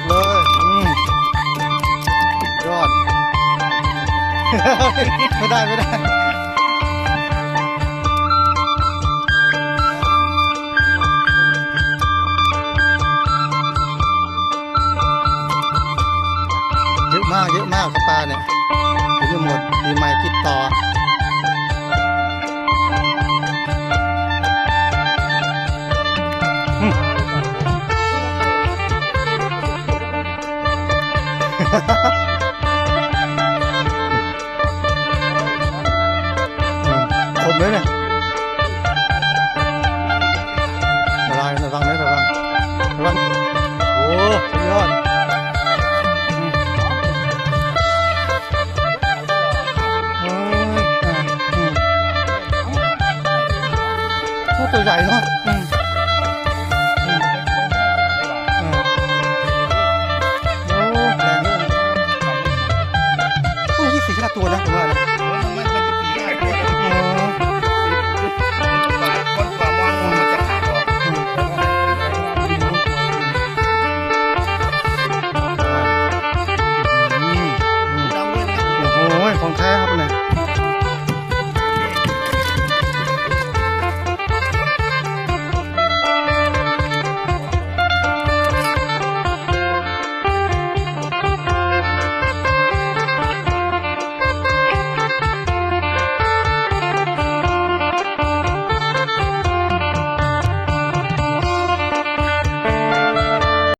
กเลยอืมยอด ไม่ได้ไม่ได้เยอะมากเยอะมากครับปาเนี่ยถึงจะหมดปีใหม่คิดต่อ ผมด้วยเนี่ยระวังระวังนะระวังระวังโอ้สุดยอดตัวใหญ่เนาะัวนะผมว่านะ โอ้โหของแท้ครับเนี่ย